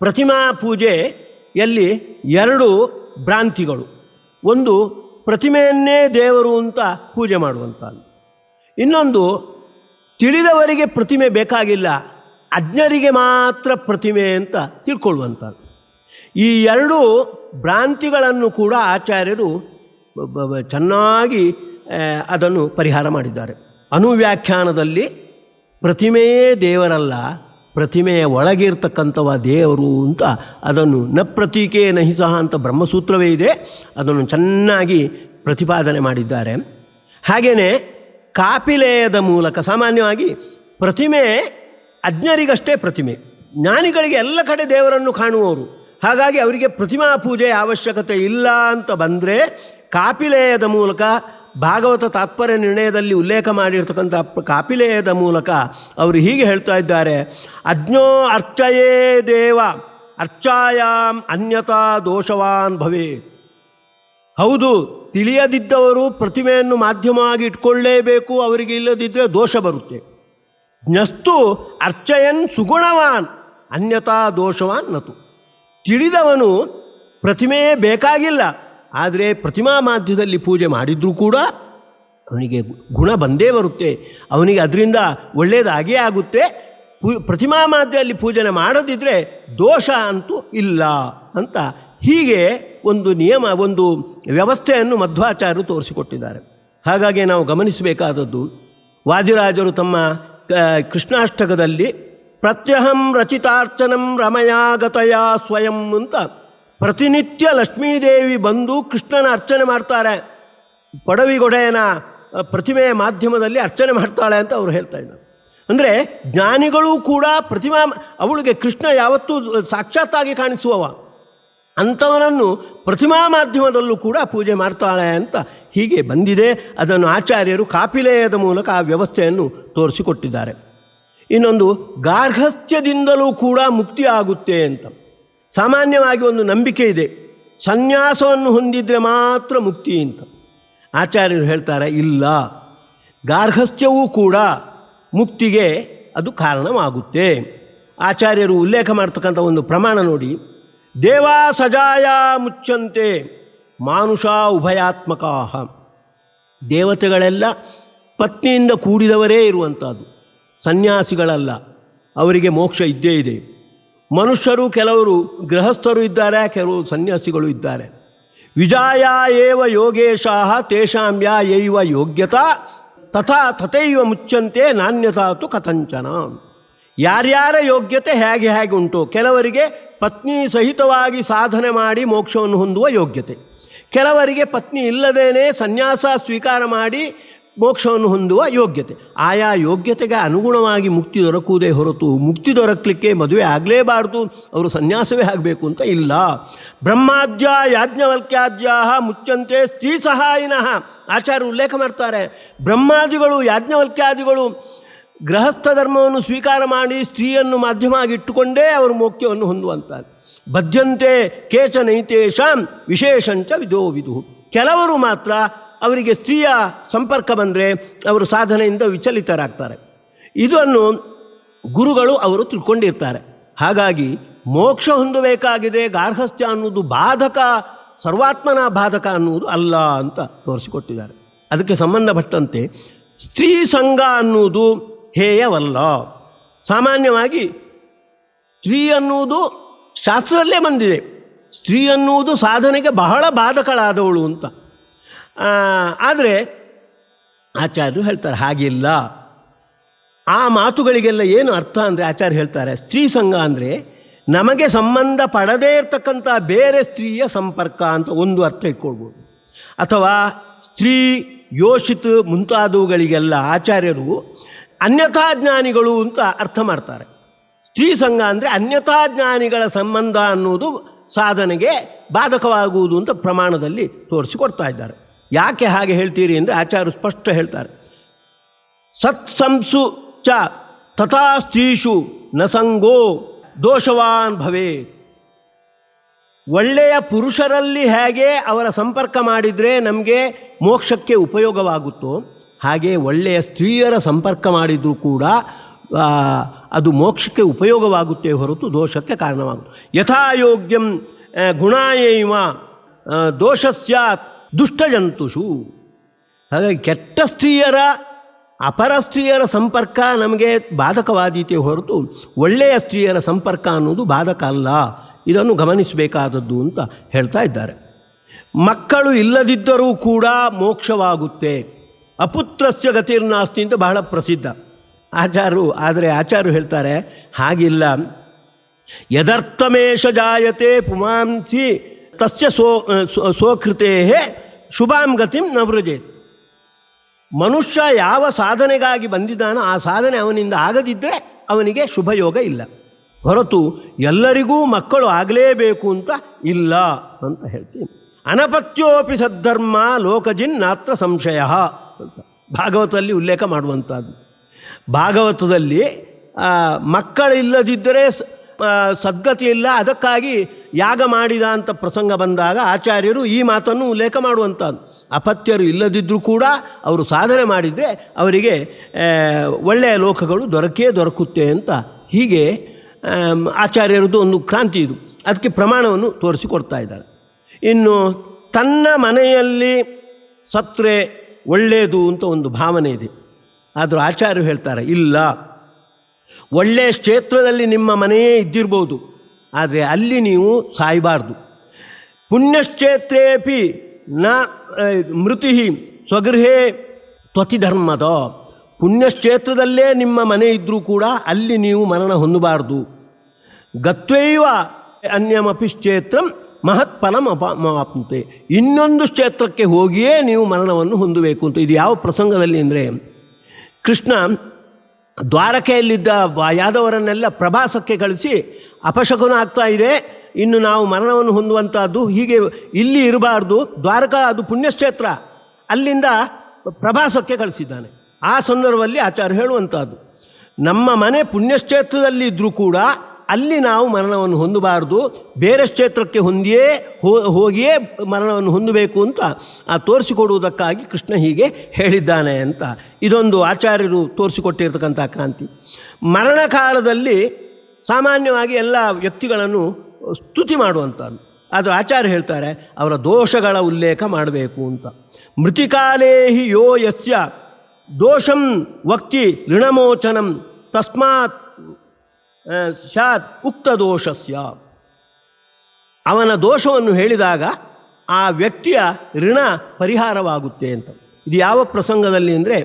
ಪ್ರತಿಮಾ ಪೂಜೆಯಲ್ಲಿ ಎರಡು ಭ್ರಾಂತಿಗಳು. ಒಂದು ಪ್ರತಿಮೆಯನ್ನೇ ದೇವರು ಅಂತ ಪೂಜೆ ಮಾಡುವಂಥದ್ದು. ಇನ್ನೊಂದು, ತಿಳಿದವರಿಗೆ ಪ್ರತಿಮೆ ಬೇಕಾಗಿಲ್ಲ, ಅಜ್ಞರಿಗೆ ಮಾತ್ರ ಪ್ರತಿಮೆ ಅಂತ ತಿಳ್ಕೊಳ್ಳುವಂಥದ್ದು. ಈ ಎರಡು ಭ್ರಾಂತಿಗಳನ್ನು ಕೂಡ ಆಚಾರ್ಯರು ಚೆನ್ನಾಗಿ ಅದನ್ನು ಪರಿಹಾರ ಮಾಡಿದ್ದಾರೆ. ಅನುವ್ಯಾಖ್ಯಾನದಲ್ಲಿ ಪ್ರತಿಮೆಯೇ ದೇವರಲ್ಲ, ಪ್ರತಿಮೆಯ ಒಳಗಿರ್ತಕ್ಕಂಥವ ದೇವರು ಅಂತ ಅದನ್ನು ನ ಪ್ರತೀಕೆ ನಹಿ ಸಹ ಅಂತ ಬ್ರಹ್ಮಸೂತ್ರವೇ ಇದೆ, ಅದನ್ನು ಚೆನ್ನಾಗಿ ಪ್ರತಿಪಾದನೆ ಮಾಡಿದ್ದಾರೆ. ಹಾಗೆಯೇ ಕಾಪಿಲೆಯದ ಮೂಲಕ ಸಾಮಾನ್ಯವಾಗಿ ಪ್ರತಿಮೆ ಅಜ್ಞರಿಗಷ್ಟೇ ಪ್ರತಿಮೆ. ಜ್ಞಾನಿಗಳಿಗೆ ಎಲ್ಲ ಕಡೆ ದೇವರನ್ನು ಕಾಣುವವರು. ಹಾಗಾಗಿ ಅವರಿಗೆ ಪ್ರತಿಮಾ ಪೂಜೆಯ ಅವಶ್ಯಕತೆ ಇಲ್ಲ ಅಂತ ಬಂದರೆ ಕಾಪಿಲೇಯದ ಮೂಲಕ ಭಾಗವತ ತಾತ್ಪರ್ಯ ನಿರ್ಣಯದಲ್ಲಿ ಉಲ್ಲೇಖ ಮಾಡಿರ್ತಕ್ಕಂಥ ಕಾಪಿಲೇಯದ ಮೂಲಕ ಅವರು ಹೀಗೆ ಹೇಳ್ತಾ ಇದ್ದಾರೆ. ಅಜ್ಞೋ ಅರ್ಚಯೇ ದೇವ ಅರ್ಚಾಯಾಮ್ ಅನ್ಯತಾ ದೋಷವಾನ್ ಭವೇತ್. ಹೌದು. ತಿಳಿಯದಿದ್ದವರು ಪ್ರತಿಮೆಯನ್ನು ಮಾಧ್ಯಮವಾಗಿ ಇಟ್ಕೊಳ್ಳೇಬೇಕು, ಅವರಿಗೆ ಇಲ್ಲದಿದ್ದರೆ ದೋಷ ಬರುತ್ತೆ. ಜ್ಞಸ್ತು ಅರ್ಚಯನ್ ಸುಗುಣವಾನ್ ಅನ್ಯತಾ ದೋಷವಾನ್ ನತು. ತಿಳಿದವನು ಪ್ರತಿಮೆಯೇ ಬೇಕಾಗಿಲ್ಲ, ಆದರೆ ಪ್ರತಿಮಾ ಮಾಧ್ಯದಲ್ಲಿ ಪೂಜೆ ಮಾಡಿದರೂ ಕೂಡ ಅವನಿಗೆ ಗುಣ ಬಂದೇ ಬರುತ್ತೆ, ಅವನಿಗೆ ಅದರಿಂದ ಒಳ್ಳೆಯದಾಗೇ ಆಗುತ್ತೆ. ಪ್ರತಿಮಾ ಮಾಧ್ಯದಲ್ಲಿ ಪೂಜನೆ ಮಾಡದಿದ್ದರೆ ದೋಷ ಅಂತೂ ಇಲ್ಲ ಅಂತ ಹೀಗೆ ಒಂದು ನಿಯಮ, ಒಂದು ವ್ಯವಸ್ಥೆಯನ್ನು ಮಧ್ವಾಚಾರ್ಯರು ತೋರಿಸಿಕೊಟ್ಟಿದ್ದಾರೆ. ಹಾಗಾಗಿ ನಾವು ಗಮನಿಸಬೇಕಾದದ್ದು, ವಾದಿರಾಜರು ತಮ್ಮ ಕೃಷ್ಣಾಷ್ಟಕದಲ್ಲಿ ಪ್ರತ್ಯಹಂ ರಚಿತಾರ್ಚನಂ ರಮಯಾಗತಯ ಸ್ವಯಂ ಅಂತ ಪ್ರತಿನಿತ್ಯ ಲಕ್ಷ್ಮೀದೇವಿ ಬಂದು ಕೃಷ್ಣನ ಅರ್ಚನೆ ಮಾಡ್ತಾರೆ. ಪಡವಿಗೊಡೆಯನ ಪ್ರತಿಮೆಯ ಮಾಧ್ಯಮದಲ್ಲಿ ಅರ್ಚನೆ ಮಾಡ್ತಾಳೆ ಅಂತ ಅವರು ಹೇಳ್ತಾ ಇದ್ದಾರೆ. ಅಂದರೆ ಜ್ಞಾನಿಗಳು ಕೂಡ ಪ್ರತಿಮಾ, ಅವಳಿಗೆ ಕೃಷ್ಣ ಯಾವತ್ತೂ ಸಾಕ್ಷಾತ್ತಾಗಿ ಕಾಣಿಸುವವ. ಅಂಥವನನ್ನು ಪ್ರತಿಮಾ ಮಾಧ್ಯಮದಲ್ಲೂ ಕೂಡ ಪೂಜೆ ಮಾಡ್ತಾಳೆ ಅಂತ ಹೀಗೆ ಬಂದಿದೆ. ಅದನ್ನು ಆಚಾರ್ಯರು ಕಾಪಿಲೇಯದ ಮೂಲಕ ಆ ವ್ಯವಸ್ಥೆಯನ್ನು ತೋರಿಸಿಕೊಟ್ಟಿದ್ದಾರೆ. ಇನ್ನೊಂದು, ಗಾರ್ಹಸ್ಥ್ಯದಿಂದಲೂ ಕೂಡ ಮುಕ್ತಿ ಆಗುತ್ತೆ ಅಂತ. ಸಾಮಾನ್ಯವಾಗಿ ಒಂದು ನಂಬಿಕೆ ಇದೆ. ಸನ್ಯಾಸವನ್ನು ಹೊಂದಿದರೆ ಮಾತ್ರ ಮುಕ್ತಿ ಅಂತ. ಆಚಾರ್ಯರು ಹೇಳ್ತಾರೆ, ಇಲ್ಲ. ಗಾರ್ಹಸ್ಥ್ಯವೂ ಕೂಡ ಮುಕ್ತಿಗೆ ಅದು ಕಾರಣವಾಗುತ್ತೆ. ಆಚಾರ್ಯರು ಉಲ್ಲೇಖ ಮಾಡ್ತಕ್ಕಂಥ ಒಂದು ಪ್ರಮಾಣ ನೋಡಿ. ದೇವಾ ಸಜಾಯ ಮುಚ್ಚಂತೆ ಮಾನುಷ ಉಭಯಾತ್ಮಕ ದೇವತೆಗಳೆಲ್ಲ ಪತ್ನಿಯಿಂದ ಕೂಡಿದವರೇ ಇರುವಂಥದ್ದು, ಸನ್ಯಾಸಿಗಳಲ್ಲ, ಅವರಿಗೆ ಮೋಕ್ಷ ಇದ್ದೇ ಇದೆ. ಮನುಷ್ಯರು ಕೆಲವರು ಗೃಹಸ್ಥರು ಇದ್ದಾರೆ, ಕೆಲವರು ಸನ್ಯಾಸಿಗಳು ಇದ್ದಾರೆ. ವಿಜಾಯ ಏವ ಯೋಗೇಶಾಹ ತೇಷಾಂ ಯಾ ಯೈವ ಯೋಗ್ಯತಾ ತಥಾ ತಥೈವ ಮುಚ್ಚಂತೆ ನಾಣ್ಯತಾತು ಕಥಂಚನ. ಯಾರ್ಯಾರ ಯೋಗ್ಯತೆ ಹೇಗೆ ಹೇಗೆ ಉಂಟು, ಕೆಲವರಿಗೆ ಪತ್ನಿ ಸಹಿತವಾಗಿ ಸಾಧನೆ ಮಾಡಿ ಮೋಕ್ಷವನ್ನು ಹೊಂದುವ ಯೋಗ್ಯತೆ. ಕೆಲವರಿಗೆ ಪತ್ನಿ ಇಲ್ಲದೇನೆ ಸನ್ಯಾಸ ಸ್ವೀಕಾರ ಮಾಡಿ ಮೋಕ್ಷವನ್ನು ಹೊಂದುವ ಯೋಗ್ಯತೆ. ಆಯಾ ಯೋಗ್ಯತೆಗೆ ಅನುಗುಣವಾಗಿ ಮುಕ್ತಿ ದೊರಕುವುದೇ ಹೊರತು ಮುಕ್ತಿ ದೊರಕಲಿಕ್ಕೆ ಮದುವೆ ಆಗಲೇಬಾರದು, ಅವರು ಸನ್ಯಾಸವೇ ಆಗಬೇಕು ಅಂತ ಇಲ್ಲ. ಬ್ರಹ್ಮಾದ್ಯ ಯಾಜ್ಞವಲ್ಕ್ಯಾದ್ಯಾ ಮುಚ್ಚಂತೆ ಸ್ತ್ರೀ ಸಹಾಯಿನಃ. ಆಚಾರ್ಯ ಉಲ್ಲೇಖ ಮಾಡ್ತಾರೆ, ಬ್ರಹ್ಮಾದಿಗಳು ಯಾಜ್ಞವಲ್ಕ್ಯಾದಿಗಳು ಗೃಹಸ್ಥ ಧರ್ಮವನ್ನು ಸ್ವೀಕಾರ ಮಾಡಿ ಸ್ತ್ರೀಯನ್ನು ಮಾಧ್ಯಮವಾಗಿ ಇಟ್ಟುಕೊಂಡೇ ಅವರು ಮೋಕ್ಯವನ್ನು ಹೊಂದುವಂತಾರೆ ಬದ್ಧಂತೆ ಕೇಚನೈತೇಷಾಂ ವಿಶೇಷಂಚ ವಿಧೋ ವಿಧು. ಕೆಲವರು ಮಾತ್ರ ಅವರಿಗೆ ಸ್ತ್ರೀಯ ಸಂಪರ್ಕ ಬಂದರೆ ಅವರು ಸಾಧನೆಯಿಂದ ವಿಚಲಿತರಾಗ್ತಾರೆ. ಇದನ್ನು ಗುರುಗಳು ಅವರು ತಿಳ್ಕೊಂಡಿರ್ತಾರೆ. ಹಾಗಾಗಿ ಮೋಕ್ಷ ಹೊಂದಬೇಕಾಗಿದೆ, ಗಾರ್ಹಸ್ಥ್ಯ ಅನ್ನೋದು ಬಾಧಕ, ಸರ್ವಾತ್ಮನ ಬಾಧಕ ಅನ್ನುವುದು ಅಲ್ಲ ಅಂತ ತೋರಿಸಿಕೊಟ್ಟಿದ್ದಾರೆ. ಅದಕ್ಕೆ ಸಂಬಂಧಪಟ್ಟಂತೆ ಸ್ತ್ರೀ ಸಂಘ ಅನ್ನುವುದು ಹೇಯವಲ್ಲ. ಸಾಮಾನ್ಯವಾಗಿ ಸ್ತ್ರೀ ಅನ್ನುವುದು ಶಾಸ್ತ್ರದಲ್ಲೇ ಬಂದಿದೆ. ಸ್ತ್ರೀ ಅನ್ನುವುದು ಸಾಧನೆಗೆ ಬಹಳ ಬಾಧಕಳಾದವಳು ಅಂತ. ಆದರೆ ಆಚಾರ್ಯರು ಹೇಳ್ತಾರೆ, ಹಾಗಿಲ್ಲ. ಆ ಮಾತುಗಳಿಗೆಲ್ಲ ಏನು ಅರ್ಥ ಅಂದರೆ ಆಚಾರ್ಯ ಹೇಳ್ತಾರೆ, ಸ್ತ್ರೀ ಸಂಘ ಅಂದರೆ ನಮಗೆ ಸಂಬಂಧ ಪಡದೇ ಇರತಕ್ಕಂಥ ಬೇರೆ ಸ್ತ್ರೀಯ ಸಂಪರ್ಕ ಅಂತ ಒಂದು ಅರ್ಥ ಇಟ್ಕೊಳ್ಬೋದು. ಅಥವಾ ಸ್ತ್ರೀ ಯೋಷಿತ್ ಮುಂತಾದವುಗಳಿಗೆಲ್ಲ ಆಚಾರ್ಯರು ಅನ್ಯಥಾ ಜ್ಞಾನಿಗಳು ಅಂತ ಅರ್ಥ ಮಾಡ್ತಾರೆ. ಸ್ತ್ರೀ ಸಂಘ ಅಂದರೆ ಅನ್ಯಥಾ ಜ್ಞಾನಿಗಳ ಸಂಬಂಧ ಅನ್ನೋದು ಸಾಧನೆಗೆ ಬಾಧಕವಾಗುವುದು ಅಂತ ಪ್ರಮಾಣದಲ್ಲಿ ತೋರಿಸಿಕೊಡ್ತಾ ಇದ್ದಾರೆ. ಯಾಕೆ ಹಾಗೆ ಹೇಳ್ತೀರಿ ಅಂದರೆ ಆಚಾರ್ಯರು ಸ್ಪಷ್ಟ ಹೇಳ್ತಾರೆ. ಸತ್ಸಂಸು ಚ ತಥಾ ಸ್ತ್ರೀಷು ನ ಸಂಗೋ ದೋಷವಾನ್ ಭವೇತ್. ಒಳ್ಳೆಯ ಪುರುಷರಲ್ಲಿ ಹೇಗೆ ಅವರ ಸಂಪರ್ಕ ಮಾಡಿದರೆ ನಮಗೆ ಮೋಕ್ಷಕ್ಕೆ ಉಪಯೋಗವಾಗುತ್ತೋ ಹಾಗೆ ಒಳ್ಳೆಯ ಸ್ತ್ರೀಯರ ಸಂಪರ್ಕ ಮಾಡಿದರೂ ಕೂಡ ಅದು ಮೋಕ್ಷಕ್ಕೆ ಉಪಯೋಗವಾಗುತ್ತೆ ಹೊರತು ದೋಷಕ್ಕೆ ಕಾರಣವಾಗುತ್ತೆ ಯಥಾಯೋಗ್ಯಂ ಯೋಗ್ಯಂ ಗುಣಾಯೈವ ದೋಷಸ್ಯ ದುಷ್ಟಜಂತುಷು. ಹಾಗಾಗಿ ಕೆಟ್ಟ ಸ್ತ್ರೀಯರ, ಅಪರ ಸ್ತ್ರೀಯರ ಸಂಪರ್ಕ ನಮಗೆ ಬಾಧಕವಾದೀತೆ ಹೊರತು ಒಳ್ಳೆಯ ಸ್ತ್ರೀಯರ ಸಂಪರ್ಕ ಅನ್ನೋದು ಬಾಧಕ ಅಲ್ಲ. ಇದನ್ನು ಗಮನಿಸಬೇಕಾದದ್ದು ಅಂತ ಹೇಳ್ತಾ ಇದ್ದಾರೆ. ಮಕ್ಕಳು ಇಲ್ಲದಿದ್ದರೂ ಕೂಡ ಮೋಕ್ಷವಾಗುತ್ತೆ. ಅಪುತ್ರಸ್ಯ ಗತಿರ್ನಾಸ್ತಿ ಅಂತ ಬಹಳ ಪ್ರಸಿದ್ಧ. ಆಚಾರು, ಆದರೆ ಆಚಾರು ಹೇಳ್ತಾರೆ, ಹಾಗಿಲ್ಲ. ಯದರ್ಥಮೇಶ ಜಾಯತೆ ಪುಮಾಂಸಿ ತಸ್ಯ ಸೋ ಸೋಕೃತೇ ಶುಭಾಂ ಗತಿಂ ನ ವೃಜೇತ್. ಮನುಷ್ಯ ಯಾವ ಸಾಧನೆಗಾಗಿ ಬಂದಿದ್ದಾನೋ ಆ ಸಾಧನೆ ಅವನಿಂದ ಆಗದಿದ್ದರೆ ಅವನಿಗೆ ಶುಭಯೋಗ ಇಲ್ಲ. ಹೊರತು ಎಲ್ಲರಿಗೂ ಮಕ್ಕಳು ಆಗಲೇಬೇಕು ಅಂತ ಇಲ್ಲ ಅಂತ ಹೇಳ್ತೀನಿ. ಅನಪತ್ಯೋಪಿ ಸದ್ಧರ್ಮ ಲೋಕಜಿನ್ ನಾತ್ರ ಸಂಶಯ. ಭಾಗವತದಲ್ಲಿ ಉಲ್ಲೇಖ ಮಾಡುವಂಥದ್ದು. ಭಾಗವತದಲ್ಲಿ ಮಕ್ಕಳಿಲ್ಲದಿದ್ದರೆ ಸದ್ಗತಿ ಇಲ್ಲ ಅದಕ್ಕಾಗಿ ಯಾಗ ಮಾಡಿದ ಅಂತ ಪ್ರಸಂಗ ಬಂದಾಗ ಆಚಾರ್ಯರು ಈ ಮಾತನ್ನು ಉಲ್ಲೇಖ ಮಾಡುವಂಥದ್ದು. ಅಪತ್ಯರು ಇಲ್ಲದಿದ್ದರೂ ಕೂಡ ಅವರು ಸಾಧನೆ ಮಾಡಿದರೆ ಅವರಿಗೆ ಒಳ್ಳೆಯ ಲೋಕಗಳು ದೊರಕೇ ದೊರಕುತ್ತೆ ಅಂತ. ಹೀಗೆ ಆಚಾರ್ಯರದ್ದು ಒಂದು ಕ್ರಾಂತಿ ಇದು. ಅದಕ್ಕೆ ಪ್ರಮಾಣವನ್ನು ತೋರಿಸಿಕೊಡ್ತಾ ಇದ್ದಾರೆ. ಇನ್ನು ತನ್ನ ಮನೆಯಲ್ಲಿ ಸತ್ರೆ ಒಳ್ಳೆಯದು ಅಂತ ಒಂದು ಭಾವನೆ ಇದೆ. ಆದರೂ ಆಚಾರ್ಯರು ಹೇಳ್ತಾರೆ, ಇಲ್ಲ. ಒಳ್ಳೆಯ ಕ್ಷೇತ್ರದಲ್ಲಿ ನಿಮ್ಮ ಮನೆಯೇ ಇದ್ದಿರ್ಬೋದು. ಆದರೆ ಅಲ್ಲಿ ನೀವು ಸಾಯಬಾರ್ದು. ಪುಣ್ಯಕ್ಷೇತ್ರೇಪಿ ನ ಮೃತಿ ಸ್ವಗೃಹೇ ತ್ವತಿಧರ್ಮದ. ಪುಣ್ಯಕ್ಷೇತ್ರದಲ್ಲೇ ನಿಮ್ಮ ಮನೆ ಇದ್ದರೂ ಕೂಡ ಅಲ್ಲಿ ನೀವು ಮರಣ ಹೊಂದಬಾರ್ದು. ಗತ್ವೈವ ಅನ್ಯಮಪಿ ಕ್ಷೇತ್ರಂ ಮಹತ್ ಫಲಂ ಅಪ ಮಾಪ್ನುತೆ. ಇನ್ನೊಂದು ಕ್ಷೇತ್ರಕ್ಕೆ ಹೋಗಿಯೇ ನೀವು ಮರಣವನ್ನು ಹೊಂದಬೇಕು ಅಂತ ಇದು ಯಾವ ಪ್ರಸಂಗದಲ್ಲಿ ಅಂದರೆ, ಕೃಷ್ಣ ದ್ವಾರಕೆಯಲ್ಲಿದ್ದ ಯಾದವರನ್ನೆಲ್ಲ ಪ್ರಭಾಸಕ್ಕೆ ಕಳಿಸಿ ಅಪಶಕುನ ಆಗ್ತಾ ಇದೆ, ಇನ್ನು ನಾವು ಮರಣವನ್ನು ಹೊಂದುವಂಥದ್ದು ಹೀಗೆ ಇಲ್ಲಿ ಇರಬಾರ್ದು, ದ್ವಾರಕಾ ಅದು ಪುಣ್ಯಕ್ಷೇತ್ರ, ಅಲ್ಲಿಂದ ಪ್ರಭಾಸಕ್ಕೆ ಕಳಿಸಿದ್ದಾನೆ. ಆ ಸಂದರ್ಭದಲ್ಲಿ ಆಚಾರ್ಯ ಹೇಳುವಂಥದ್ದು ನಮ್ಮ ಮನೆ ಪುಣ್ಯಕ್ಷೇತ್ರದಲ್ಲಿದ್ದರೂ ಕೂಡ ಅಲ್ಲಿ ನಾವು ಮರಣವನ್ನು ಹೊಂದಬಾರ್ದು. ಬೇರೆ ಕ್ಷೇತ್ರಕ್ಕೆ ಹೊಂದಿಯೇ ಹೋಗಿಯೇ ಮರಣವನ್ನು ಹೊಂದಬೇಕು ಅಂತ ಆ ತೋರಿಸಿಕೊಡುವುದಕ್ಕಾಗಿ ಕೃಷ್ಣ ಹೀಗೆ ಹೇಳಿದ್ದಾನೆ ಅಂತ. ಇದೊಂದು ಆಚಾರ್ಯರು ತೋರಿಸಿಕೊಟ್ಟಿರ್ತಕ್ಕಂಥ ಕ್ರಾಂತಿ. ಮರಣ ಕಾಲದಲ್ಲಿ ಸಾಮಾನ್ಯವಾಗಿ ಎಲ್ಲ ವ್ಯಕ್ತಿಗಳನ್ನು ಸ್ತುತಿ ಮಾಡುವಂಥದ್ದು. ಆದರೆ ಆಚಾರ್ಯ ಹೇಳ್ತಾರೆ, ಅವರ ದೋಷಗಳ ಉಲ್ಲೇಖ ಮಾಡಬೇಕು ಅಂತ. ಮೃತಿಕಾಲೇ ಹಿ ಯೋ ಯಸ್ಯ, ದೋಷಂ ವಕ್ತಿ ಋಣಮೋಚನಂ ತಸ್ಮಾತ್ ಸ್ಯಾತ್ ಉಕ್ತ ದೋಷಸ್ಯ ಅವನ ದೋಷವನ್ನು ಹೇಳಿದಾಗ ಆ ವ್ಯಕ್ತಿಯ ಋಣ ಪರಿಹಾರವಾಗುತ್ತೆ ಅಂತ. ಇದು ಯಾವ ಪ್ರಸಂಗದಲ್ಲಿ ಅಂದರೆ,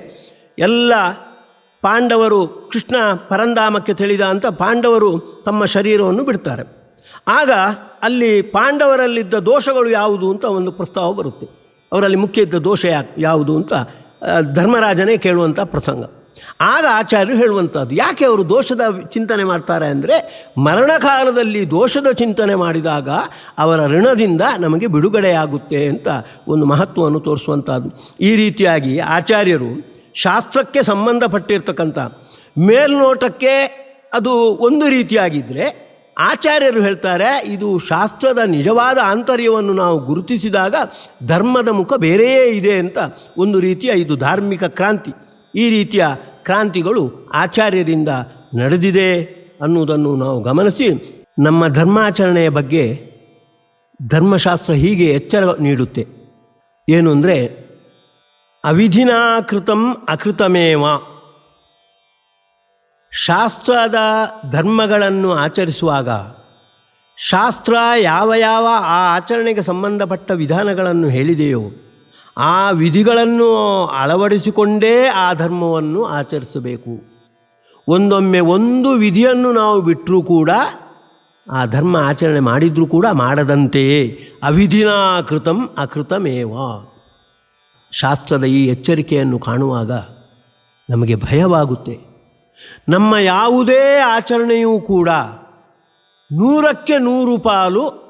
ಎಲ್ಲ ಪಾಂಡವರು ಕೃಷ್ಣ ಪರಂಧಾಮಕ್ಕೆ ತಿಳಿದ ಅಂತ ಪಾಂಡವರು ತಮ್ಮ ಶರೀರವನ್ನು ಬಿಡ್ತಾರೆ. ಆಗ ಅಲ್ಲಿ ಪಾಂಡವರಲ್ಲಿದ್ದ ದೋಷಗಳು ಯಾವುದು ಅಂತ ಒಂದು ಪ್ರಸ್ತಾವ ಬರುತ್ತೆ. ಅವರಲ್ಲಿ ಮುಖ್ಯ ಇದ್ದ ದೋಷ ಯಾವುದು ಅಂತ ಧರ್ಮರಾಜನೇ ಕೇಳುವಂಥ ಪ್ರಸಂಗ. ಆಗ ಆಚಾರ್ಯರು ಹೇಳುವಂಥದ್ದು, ಯಾಕೆ ಅವರು ದೋಷದ ಚಿಂತನೆ ಮಾಡ್ತಾರೆ ಅಂದರೆ ಮರಣಕಾಲದಲ್ಲಿ ದೋಷದ ಚಿಂತನೆ ಮಾಡಿದಾಗ ಅವರ ಋಣದಿಂದ ನಮಗೆ ಬಿಡುಗಡೆಯಾಗುತ್ತೆ ಅಂತ ಒಂದು ಮಹತ್ವವನ್ನು ತೋರಿಸುವಂಥದ್ದು. ಈ ರೀತಿಯಾಗಿ ಆಚಾರ್ಯರು ಶಾಸ್ತ್ರಕ್ಕೆ ಸಂಬಂಧಪಟ್ಟಿರ್ತಕ್ಕಂಥ ಮೇಲ್ನೋಟಕ್ಕೆ ಅದು ಒಂದು ರೀತಿಯಾಗಿದ್ದರೆ ಆಚಾರ್ಯರು ಹೇಳ್ತಾರೆ, ಇದು ಶಾಸ್ತ್ರದ ನಿಜವಾದ ಆಂತರ್ಯವನ್ನು ನಾವು ಗುರುತಿಸಿದಾಗ ಧರ್ಮದ ಮುಖ ಬೇರೆಯೇ ಇದೆ ಅಂತ ಒಂದು ರೀತಿಯ ಇದು ಧಾರ್ಮಿಕ ಕ್ರಾಂತಿ. ಈ ರೀತಿಯ ಕ್ರಾಂತಿಗಳು ಆಚಾರ್ಯರಿಂದ ನಡೆದಿದೆ ಅನ್ನುವುದನ್ನು ನಾವು ಗಮನಿಸಿ. ನಮ್ಮ ಧರ್ಮಾಚರಣೆಯ ಬಗ್ಗೆ ಧರ್ಮಶಾಸ್ತ್ರ ಹೀಗೆ ಎಚ್ಚರ ನೀಡುತ್ತೆ. ಏನು ಅಂದರೆ, ಅವಿಧಿನಾಕೃತಂ ಅಕೃತಮೇವ. ಶಾಸ್ತ್ರದ ಧರ್ಮಗಳನ್ನು ಆಚರಿಸುವಾಗ ಶಾಸ್ತ್ರ ಯಾವ ಯಾವ ಆ ಆಚರಣೆಗೆ ಸಂಬಂಧಪಟ್ಟ ವಿಧಾನಗಳನ್ನು ಹೇಳಿದೆಯೋ ಆ ವಿಧಿಗಳನ್ನು ಅಳವಡಿಸಿಕೊಂಡೇ ಆ ಧರ್ಮವನ್ನು ಆಚರಿಸಬೇಕು. ಒಂದೊಮ್ಮೆ ಒಂದು ವಿಧಿಯನ್ನು ನಾವು ಬಿಟ್ಟರೂ ಕೂಡ ಆ ಧರ್ಮ ಆಚರಣೆ ಮಾಡಿದರೂ ಕೂಡ ಮಾಡದಂತೆಯೇ. ಅವಿಧಿನಾಕೃತಂ ಅಕೃತಮೇವ. ಶಾಸ್ತ್ರದ ಈ ಎಚ್ಚರಿಕೆಯನ್ನು ಕಾಣುವಾಗ ನಮಗೆ ಭಯವಾಗುತ್ತೆ. ನಮ್ಮ ಯಾವುದೇ ಆಚರಣೆಯೂ ಕೂಡ ನೂರಕ್ಕೆ ನೂರು ಪಾಲು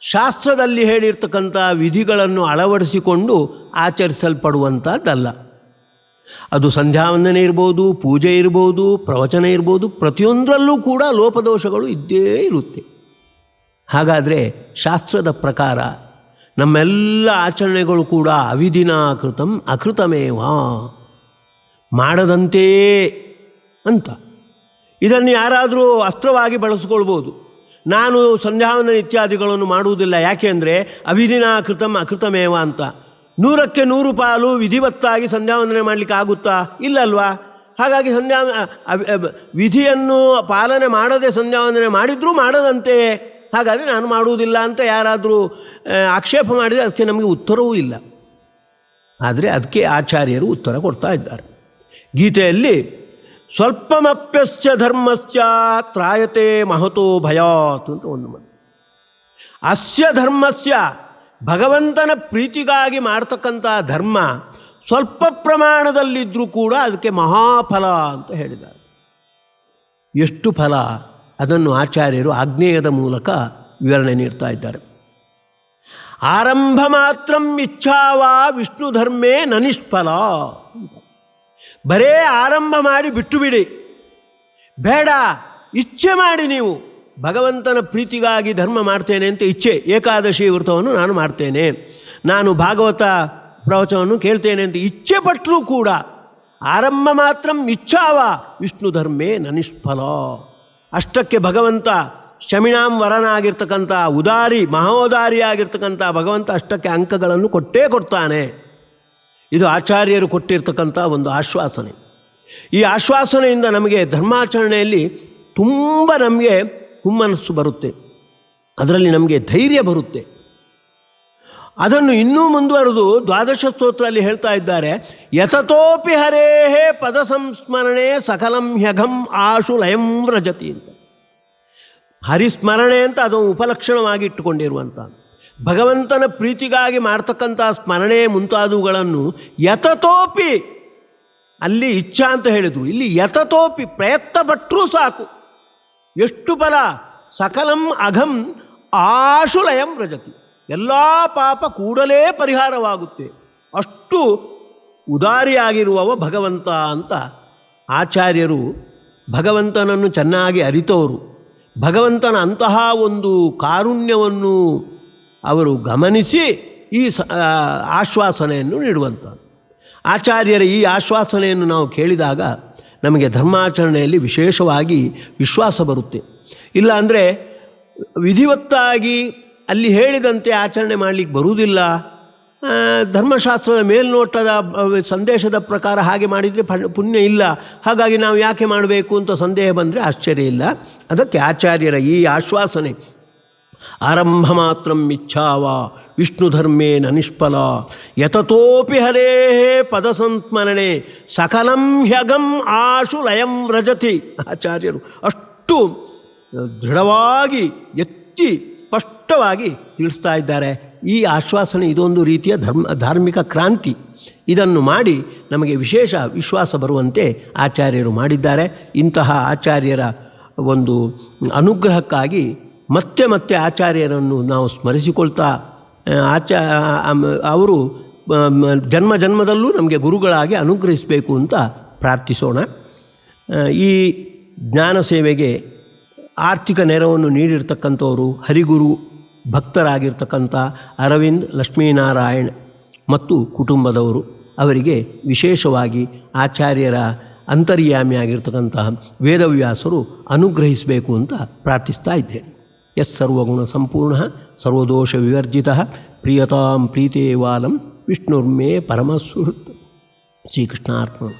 ಶಾಸ್ತ್ರದಲ್ಲಿ ಹೇಳಿರ್ತಕ್ಕಂಥ ವಿಧಿಗಳನ್ನು ಅಳವಡಿಸಿಕೊಂಡು ಆಚರಿಸಲ್ಪಡುವಂಥದ್ದಲ್ಲ. ಅದು ಸಂಧ್ಯಾವಂದನೆ ಇರ್ಬೋದು, ಪೂಜೆ ಇರ್ಬೋದು, ಪ್ರವಚನ ಇರ್ಬೋದು, ಪ್ರತಿಯೊಂದರಲ್ಲೂ ಕೂಡ ಲೋಪದೋಷಗಳು ಇದ್ದೇ ಇರುತ್ತೆ. ಹಾಗಾದರೆ ಶಾಸ್ತ್ರದ ಪ್ರಕಾರ ನಮ್ಮೆಲ್ಲ ಆಚರಣೆಗಳು ಕೂಡ ಅವಿಧಿನಾಕೃತಂ ಅಕೃತಮೇವಾ. ಮಾಡದಂತೆಯೇ ಅಂತ. ಇದನ್ನು ಯಾರಾದರೂ ಅಸ್ತ್ರವಾಗಿ ಬಳಸ್ಕೊಳ್ಬೋದು. ನಾನು ಸಂಧ್ಯಾವಂದನ ಇತ್ಯಾದಿಗಳನ್ನು ಮಾಡುವುದಿಲ್ಲ. ಯಾಕೆ ಅಂದರೆ ಅವಿಧಿನಾಕೃತಂ ಅಕೃತಮೇವ ಅಂತ. ನೂರಕ್ಕೆ ನೂರು ಪಾಲು ವಿಧಿವತ್ತಾಗಿ ಸಂಧ್ಯಾವಂದನೆ ಮಾಡಲಿಕ್ಕೆ ಆಗುತ್ತಾ? ಇಲ್ಲಲ್ವಾ ಹಾಗಾಗಿ ಸಂಧ್ಯಾ ವಿಧಿಯನ್ನು ಪಾಲನೆ ಮಾಡದೆ ಸಂಧ್ಯಾವಂದನೆ ಮಾಡಿದರೂ ಮಾಡದಂತೆಯೇ ಹಾಗಾದರೆ ನಾನು ಮಾಡುವುದಿಲ್ಲ ಅಂತ ಯಾರಾದರೂ ಆಕ್ಷೇಪ ಮಾಡಿದರೆ ಅದಕ್ಕೆ ನಮಗೆ ಉತ್ತರವೂ ಇಲ್ಲ. ಆದರೆ ಅದಕ್ಕೆ ಆಚಾರ್ಯರು ಉತ್ತರ ಕೊಡ್ತಾ ಇದ್ದಾರೆ. ಗೀತೆಯಲ್ಲಿ ಸ್ವಲ್ಪಮಪ್ಯಸ್ಯ ಧರ್ಮಸ್ಯ ತ್ರಾಯತೆ ಮಹತೋ ಭಯಾತ್ ಅಂತ ಒಂದು ಮಾತು ಅಸ್ಯ ಧರ್ಮಸ್ಯ ಭಗವಂತನ ಪ್ರೀತಿಗಾಗಿ ಮಾಡ್ತಕ್ಕಂಥ ಧರ್ಮ ಸ್ವಲ್ಪ ಪ್ರಮಾಣದಲ್ಲಿದ್ದರೂ ಕೂಡ ಅದಕ್ಕೆ ಮಹಾಫಲ ಅಂತ ಹೇಳಿದ್ದಾರೆ. ಎಷ್ಟು ಫಲ? ಅದನ್ನು ಆಚಾರ್ಯರು ಆಗ್ನೇಯದ ಮೂಲಕ ವಿವರಣೆ ನೀಡ್ತಾ ಇದ್ದಾರೆ. ಆರಂಭ ಮಾತ್ರ ಇಚ್ಛಾವಾ ವಿಷ್ಣು ಧರ್ಮೇ ನನಿಷ್ಫಲ ಬರೇ ಆರಂಭ ಮಾಡಿ ಬಿಟ್ಟು ಬಿಡಿ ಬೇಡ ಇಚ್ಛೆ ಮಾಡಿ ನೀವು. ಭಗವಂತನ ಪ್ರೀತಿಗಾಗಿ ಧರ್ಮ ಮಾಡ್ತೇನೆ ಅಂತ ಇಚ್ಛೆ, ಏಕಾದಶಿ ವ್ರತವನ್ನು ನಾನು ಮಾಡ್ತೇನೆ. ನಾನು ಭಾಗವತ ಪ್ರವಚನವನ್ನು ಕೇಳ್ತೇನೆ ಅಂತ ಇಚ್ಛೆ ಪಟ್ಟರೂ ಕೂಡ, ಆರಂಭ ಮಾತ್ರ ಇಚ್ಛಾವ, ವಿಷ್ಣು ಧರ್ಮೇ ನನಿಷ್ಫಲ. ಅಷ್ಟಕ್ಕೆ ಭಗವಂತ ಶಮಿಣಾಂ ವರನಾಗಿರ್ತಕ್ಕಂಥ ಉದಾರಿ, ಮಹೋದಾರಿಯಾಗಿರ್ತಕ್ಕಂಥ ಭಗವಂತ ಅಷ್ಟಕ್ಕೆ ಅಂಕಗಳನ್ನು ಕೊಟ್ಟೇ ಕೊಡ್ತಾನೆ. ಇದು ಆಚಾರ್ಯರು ಕೊಟ್ಟಿರ್ತಕ್ಕಂಥ ಒಂದು ಆಶ್ವಾಸನೆ. ಈ ಆಶ್ವಾಸನೆಯಿಂದ ನಮಗೆ ಧರ್ಮಾಚರಣೆಯಲ್ಲಿ ತುಂಬ ನಮಗೆ ಹುಮ್ಮನಸ್ಸು ಬರುತ್ತೆ. ಅದರಲ್ಲಿ ನಮಗೆ ಧೈರ್ಯ ಬರುತ್ತೆ. ಅದನ್ನು ಇನ್ನೂ ಮುಂದುವರೆದು ದ್ವಾದಶ ಸ್ತೋತ್ರದಲ್ಲಿ ಹೇಳ್ತಾ ಇದ್ದಾರೆ ಯತತೋಪಿ ಹರೇಹೇ ಪದ ಸಂಸ್ಮರಣೆ ಸಕಲಂ ಹ್ಯಘಂ ಆಶು ಲಯಂ ವ್ರಜತಿ ಅಂತ. ಹರಿಸ್ಮರಣೆ ಅಂತ ಅದು ಉಪಲಕ್ಷಣವಾಗಿ ಇಟ್ಟುಕೊಂಡಿರುವಂಥ ಭಗವಂತನ ಪ್ರೀತಿಗಾಗಿ ಮಾಡ್ತಕ್ಕಂಥ ಸ್ಮರಣೆ ಮುಂತಾದವುಗಳನ್ನು ಯತತೋಪಿ ಅಲ್ಲಿ ಇಚ್ಛಾ ಅಂತ ಹೇಳಿದರು. ಇಲ್ಲಿ ಯತತೋಪಿ ಪ್ರಯತ್ನ ಪಟ್ಟರೂ ಸಾಕು. ಎಷ್ಟು ಫಲ? ಸಕಲಂ ಅಘಂ ಆಶುಲಯಂ ವ್ರಜತಿ. ಎಲ್ಲ ಪಾಪ ಕೂಡಲೇ ಪರಿಹಾರವಾಗುತ್ತೆ. ಅಷ್ಟು ಉದಾರಿಯಾಗಿರುವವ ಭಗವಂತ ಅಂತ ಆಚಾರ್ಯರು ಭಗವಂತನನ್ನು ಚೆನ್ನಾಗಿ ಅರಿತವರು ಭಗವಂತನ ಅಂತಹ ಒಂದು ಕಾರುಣ್ಯವನ್ನು ಅವರು ಗಮನಿಸಿ ಈ ಆಶ್ವಾಸನೆಯನ್ನು ನೀಡುವಂಥದ್ದು. ಆಚಾರ್ಯರ ಈ ಆಶ್ವಾಸನೆಯನ್ನು ನಾವು ಕೇಳಿದಾಗ ನಮಗೆ ಧರ್ಮಾಚರಣೆಯಲ್ಲಿ ವಿಶೇಷವಾಗಿ ವಿಶ್ವಾಸ ಬರುತ್ತೆ. ಇಲ್ಲ ಅಂದರೆ ವಿಧಿವತ್ತಾಗಿ ಅಲ್ಲಿ ಹೇಳಿದಂತೆ ಆಚರಣೆ ಮಾಡಲಿಕ್ಕೆ ಬರುವುದಿಲ್ಲ. ಧರ್ಮಶಾಸ್ತ್ರದ ಮೇಲ್ನೋಟದ ಸಂದೇಶದ ಪ್ರಕಾರ ಹಾಗೆ ಮಾಡಿದರೆ ಪುಣ್ಯ ಇಲ್ಲ. ಹಾಗಾಗಿ ನಾವು ಯಾಕೆ ಮಾಡಬೇಕು ಅಂತ ಸಂದೇಹ ಬಂದರೆ ಆಶ್ಚರ್ಯ ಇಲ್ಲ. ಅದಕ್ಕೆ ಆಚಾರ್ಯರ ಈ ಆಶ್ವಾಸನೆ ಆರಂಭ ಮಾತ್ರ ಇಚ್ಛಾವ ವಿಷ್ಣು ಧರ್ಮೇನ ನಿಷ್ಫಲ. ಯತತೋಪಿ ಹರೇ ಪದ ಸಂಸ್ಮರಣೆ ಸಕಲಂ ಹ್ಯಗಂ ಆಶು ಲಯಂ ವ್ರಜತಿ. ಆಚಾರ್ಯರು ಅಷ್ಟು ದೃಢವಾಗಿ, ಎತ್ತಿ, ಸ್ಪಷ್ಟವಾಗಿ ತಿಳಿಸ್ತಾ ಇದ್ದಾರೆ. ಈ ಆಶ್ವಾಸನೆ ಇದೊಂದು ರೀತಿಯ ಧರ್ಮ, ಧಾರ್ಮಿಕ ಕ್ರಾಂತಿ. ಇದನ್ನು ಮಾಡಿ ನಮಗೆ ವಿಶೇಷ ವಿಶ್ವಾಸ ಬರುವಂತೆ ಆಚಾರ್ಯರು ಮಾಡಿದ್ದಾರೆ. ಇಂತಹ ಆಚಾರ್ಯರ ಒಂದು ಅನುಗ್ರಹಕ್ಕಾಗಿ ಮತ್ತೆ ಮತ್ತೆ ಆಚಾರ್ಯರನ್ನು ನಾವು ಸ್ಮರಿಸಿಕೊಳ್ತಾ ಆಚಾ ಅವರು ಜನ್ಮ ಜನ್ಮದಲ್ಲೂ ನಮಗೆ ಗುರುಗಳಾಗಿ ಅನುಗ್ರಹಿಸಬೇಕು ಅಂತ ಪ್ರಾರ್ಥಿಸೋಣ. ಈ ಜ್ಞಾನ ಸೇವೆಗೆ ಆರ್ಥಿಕ ನೆರವನ್ನು ನೀಡಿರ್ತಕ್ಕಂಥವರು ಹರಿಗುರು, ಭಕ್ತರಾಗಿರ್ತಕ್ಕಂಥ ಅರವಿಂದ್, ಲಕ್ಷ್ಮೀನಾರಾಯಣ್ ಮತ್ತು ಕುಟುಂಬದವರು ಅವರಿಗೆ ವಿಶೇಷವಾಗಿ ಆಚಾರ್ಯರ ಅಂತರ್ಯಾಮಿಯಾಗಿರ್ತಕ್ಕಂತಹ ವೇದವ್ಯಾಸರು ಅನುಗ್ರಹಿಸಬೇಕು ಅಂತ ಪ್ರಾರ್ಥಿಸ್ತಾ ಇದ್ದೇನೆ. यस्सर्वगुण संपूर्ण सर्वदोष विवर्जि प्रियता प्रीते वालम विष्णुर्मे परमसुहृत। श्रीकृष्णार्पण